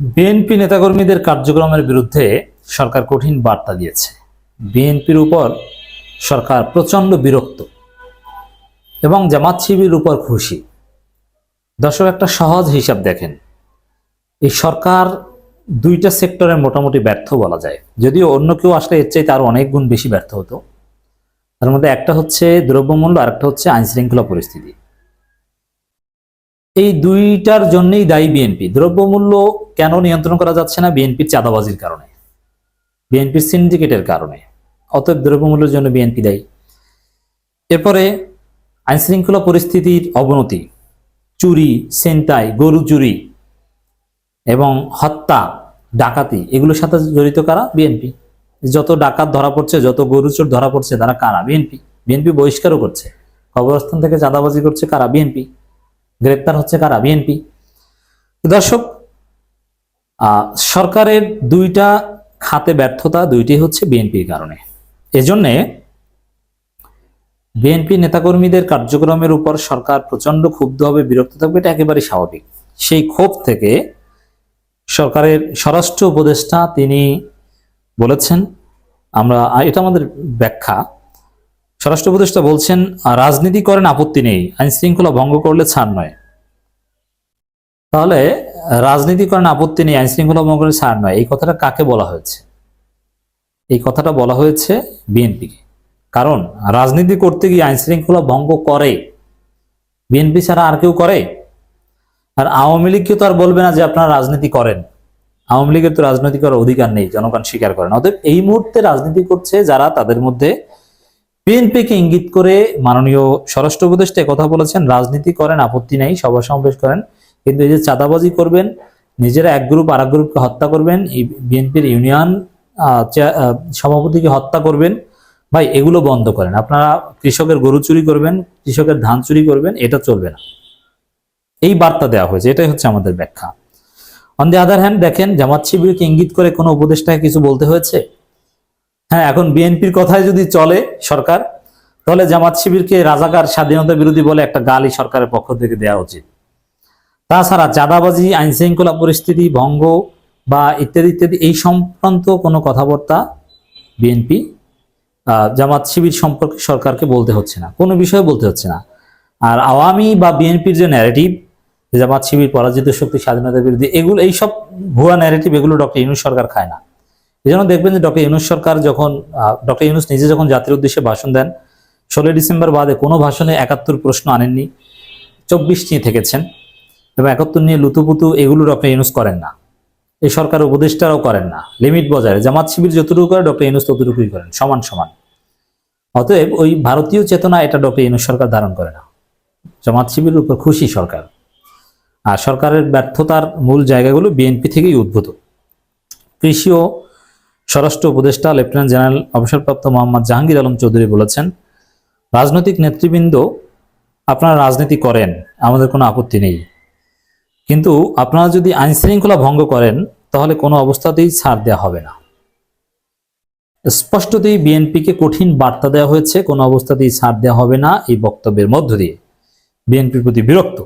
BNP নেতাকর্মীদের কার্যক্রমের বিরুদ্ধে সরকার কঠিন বার্তা দিয়েছে। বিএনপির উপর সরকার প্রচণ্ড বিরক্ত এবং জামাত শিবির উপর খুশি। দর্শক, একটা সহজ হিসাব দেখেন। এই সরকার দুইটা সেক্টরে মোটামুটি ব্যর্থ বলা যায়। যদিও অন্য কেউ আসলে এর চাইতে আরও অনেক গুণ বেশি ব্যর্থ হতো। তার মধ্যে একটা হচ্ছে দ্রব্যমূল্য আর একটা হচ্ছে আইনশৃঙ্খলা পরিস্থিতি। এই দুইটার জন্যই দায়ী বিএনপি। দ্রব্যমূল্য কেন নিয়ন্ত্রণ করা যাচ্ছে না বিএনপির চাঁদাবাজির কারণে? বিএনপির সিন্ডিকেটের কারণে। অতএব দ্রব্যমূল্যের জন্য বিএনপি দায়ী। এরপরে আইন শৃঙ্খলা পরিস্থিতির অবনতি। চুরি, ছিনতাই, গরু চুরি এবং হত্যা, ডাকাতি, এগুলোর সাথে জড়িত কারা? বিএনপি। যত ডাকাত ধরা পড়ছে, যত গরু চোর ধরা পড়ছে, তারা কারা? বিএনপি। বিএনপি বহিষ্কারও করছে। কবরস্থান থেকে চাঁদাবাজি করছে কারা? বিএনপি। গ্রেপ্তার হচ্ছে কারা? বিএনপি। দর্শক সরকারের দুইটা খাতে ব্যর্থতা দুইটি হচ্ছে বিএনপির কারণে। এজন্যে বিএনপি নেতাকর্মীদের কার্যক্রমের উপর সরকার প্রচণ্ড ক্ষুব্ধ হবে বিরক্ত থাকবে, এটা একেবারেই স্বাভাবিক। সেই ক্ষোভ থেকে সরকারের স্বরাষ্ট্র উপদেষ্টা তিনি বলেছেন, আমরা এটা আমাদের ব্যাখ্যা স্বরাষ্ট্র উপদেষ্টা বলছেন, রাজনীতি করেন, আপত্তি নেই, আইন শৃঙ্খলা ভঙ্গ করলে ছাড় নয়। তাহলে, রাজনীতি করেন, আপত্তি নেই, আইন শৃঙ্খলা ভঙ্গ করলে ছাড় নয়। এই কথাটা কাকে বলা হয়েছে? এই কথাটা বলা হয়েছে বিএনপিকে। কারণ, রাজনীতি করতে গিয়ে আইন শৃঙ্খলা ভঙ্গ করে। বিএনপি ছাড়া আর কেউ করে? আর আওয়ামী লীগকে তো আর বলবে না যে আপনারা রাজনীতি করেন। আওয়ামী লীগের তো রাজনীতি করার অধিকার নেই, জনগণ স্বীকার করেন অতএব এই মুহূর্তে রাজনীতি করছে যারা, তাদের মধ্যে বিএনপিকে ইঙ্গিত করে মাননীয় স্বরাষ্ট্র উপদেষ্টা কথা বলেছেন, রাজনীতি করেন, আপত্তি নাই, সভা সমাবেশ করেন, কিন্তু এই যে চাঁদাবাজি করবেন, নিজেরা এক গ্রুপ আর গ্রুপকে হত্যা করবেন বিএনপির ইউনিয়ন সভাপতিকে হত্যা করবেন, ভাই এগুলো বন্ধ করেন। আপনারা কৃষকের গরু চুরি করবেন, কৃষকের ধান চুরি করবেন, এটা চলবে না। এই বার্তা দেওয়া হয়েছে, এটাই হচ্ছে আমাদের ব্যাখ্যা। অন দি আদার হ্যান্ড দেখেন জামাত শিবিরকে ইঙ্গিত করে কোনো উপদেষ্টাকে কিছু বলতে হয়েছে? হ্যাঁ এখন বিএনপির কথায় যদি চলে সরকার, তাহলে জামাত শিবিরকে রাজাকার স্বাধীনতা বিরোধী বলে একটা গালি সরকারের পক্ষ থেকে দেওয়া উচিত। তাছাড়া চাঁদাবাজি আইন শৃঙ্খলা পরিস্থিতি, ভঙ্গ বা ইত্যাদি ইত্যাদি এই সংক্রান্ত কোনো কথাবার্তা বিএনপি জামাত শিবির সম্পর্কে সরকারকে বলতে হচ্ছে না, কোনো বিষয়ে বলতে হচ্ছে না। আর আওয়ামী বা বিএনপির যে ন্যারেটিভ জামাত শিবির, পরাজিত শক্তি, স্বাধীনতা বিরোধী, এগুলো, এইসব ভুয়া ন্যারেটিভ এগুলো ডক্টর ইনু সরকার খায় না। এই জন্য দেখবেন যে ডক্টর ইউনুস সরকার যখন ডক্টর ইউনুস নিজে যখন জাতির উদ্দেশ্যে ভাষণ দেন, ষোলোই ডিসেম্বর বাদে কোনো ভাষণে একাত্তর প্রশ্ন আনেননি, চব্বিশ নিয়ে থেকেছেন এবং একাত্তর নিয়ে লুতুপুতু এগুলো ডক্টর ইউনুস করেন না। এই সরকার উপদেষ্টারাও করেন না। লিমিট বজায়। জামাত শিবির যতটুকু করে ডক্টর ইউনুস ততটুকুই করেন, সমান সমান। অতএব ওই ভারতীয় চেতনা এটা ডক্টর ইউনুস সরকার ধারণ করে না। জামাত শিবিরের উপর খুশি সরকার। আর সরকারের ব্যর্থতার মূল জায়গাগুলো বিএনপি থেকেই উদ্ভূত। কৃষি ও স্বরাষ্ট্র উপদেষ্টা, লেফটেন্যান্ট জেনারেল অবসরপ্রাপ্ত মোহাম্মদ জাহাঙ্গীর আলম চৌধুরী বলেছেন, রাজনৈতিক নেতৃবৃন্দ আপনারা রাজনীতি করেন, আমাদের কোনো আপত্তি নেই। কিন্তু আপনারা যদি আইন শৃঙ্খলা ভঙ্গ করেন, তাহলে কোনো অবস্থাতেই ছাড় দেওয়া হবে না। স্পষ্টতই বিএনপিকে কঠিন বার্তা দেওয়া হয়েছে, কোনো অবস্থাতেই ছাড় দেওয়া হবে না এই বক্তব্যের মধ্য দিয়ে। বিএনপির প্রতি বিরক্ত।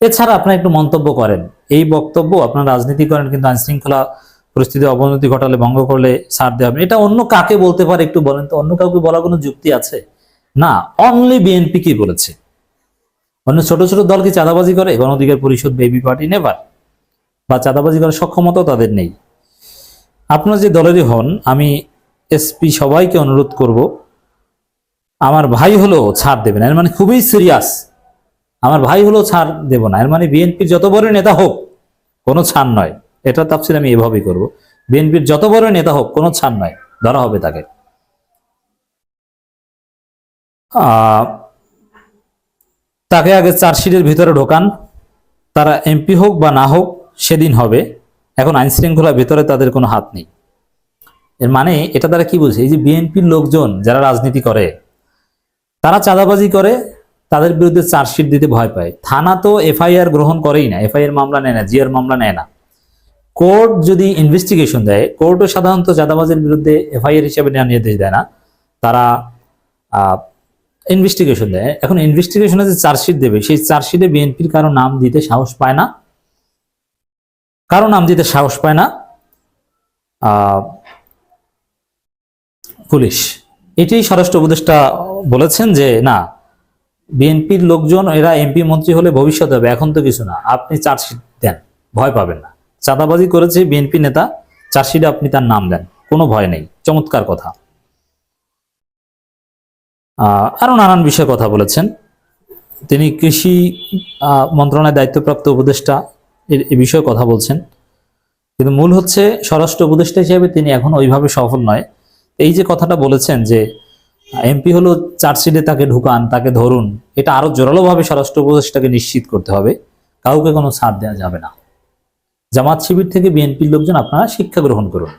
এছাড়া আপনারা একটু মন্তব্য করেন, এই বক্তব্য আপনারা রাজনীতি করেন কিন্তু আইন শৃঙ্খলা পরিস্থিতি অবনতি ঘটালে, ভঙ্গ করলে ছাড় দেওয়া হবে। এটা অন্য কাকে বলতে পারে একটু বলেন তো? অন্য কাউকে বলার কোনো যুক্তি আছে? না অনলি বিএনপি কি বলেছে। অন্য ছোট ছোট দল কি চাঁদাবাজি করে? গণ অধিকার পরিষদ বেবি পার্টি নেভার বা চাঁদাবাজি করার সক্ষমতাও তাদের নেই। আপনারা যে দলেরই হন, আমি এসপি সবাইকে অনুরোধ করব, আমার ভাই হলো ছাড় দেবে না। এর মানে খুবই সিরিয়াস আমার ভাই হলো ছাড় দেব না। এর মানে বিএনপির যত বড় নেতা হোক, কোনো ছাড় নয়। এটা তাফসির আমি এভাবেই করব। বিএনপির যত বড় নেতা হোক, কোনো ছাড় নয় ধরা হবে তাকে। তাকে আগে চার্জশিটের ভিতরে ঢোকান, তারা এমপি হোক বা না হোক, সেদিন হবে। এখন আইন শৃঙ্খলার ভিতরে তাদের কোনো হাত নেই। এর মানে এটা তারা কি বলছে? এই যে বিএনপির লোকজন যারা রাজনীতি করে, তারা চাঁদাবাজি করে, তাদের বিরুদ্ধে চার্জশিট দিতে ভয় পায়। থানা তো এফআইআর গ্রহণ করেই না, এফআইআর মামলা নেয় না জিআর মামলা নেয় না। কোর্ট যদি ইনভেস্টিগেশন দেয়, কোর্টও সাধারণত চাঁদাবাজের বিরুদ্ধে এফআইআর হিসেবে নেওয়ার নির্দেশ দেয় না। তারা ইনভেস্টিগেশন দেয়। এখন ইনভেস্টিগেশনে যে চার্জশিট দেবে, সেই চার্জশিটে বিএনপির কারও নাম দিতে সাহস পায় না। কারও নাম দিতে সাহস পায় না। পুলিশ। এটাই স্বরাষ্ট্র উপদেষ্টা বলেছেন যে, না বিএনপির লোকজন, এরা এমপি মন্ত্রী হলে ভবিষ্যতে হবে, এখন তো কিছু না। আপনি চার্জশিট দেন, ভয় পাবেন না। চাঁদাবাজি করেছে বিএনপি নেতা চার্জশিটে আপনি তার নাম দেন কোনো ভয় নেই চমৎকার কথা। আহ, আরও নানান বিষয়ে কথা বলেছেন। তিনি কৃষি মন্ত্রণালয়ের দায়িত্বপ্রাপ্ত উপদেষ্টা এ বিষয়ে কথা বলছেন। কিন্তু মূল হচ্ছে স্বরাষ্ট্র উপদেষ্টা হিসেবে তিনি এখন ওইভাবে সফল নয়। এই যে কথাটা বলেছেন যে এমপি হলো চার্জশিটে তাকে ঢুকান তাকে ধরুন এটা আরও জোরালোভাবে স্বরাষ্ট্র উপদেষ্টাকে নিশ্চিত করতে হবে। কাউকে কোনো ছাড় দেওয়া যাবে না। জামাত শিবির থেকে বিএনপির লোকজন আপনারা শিক্ষা গ্রহণ করুন।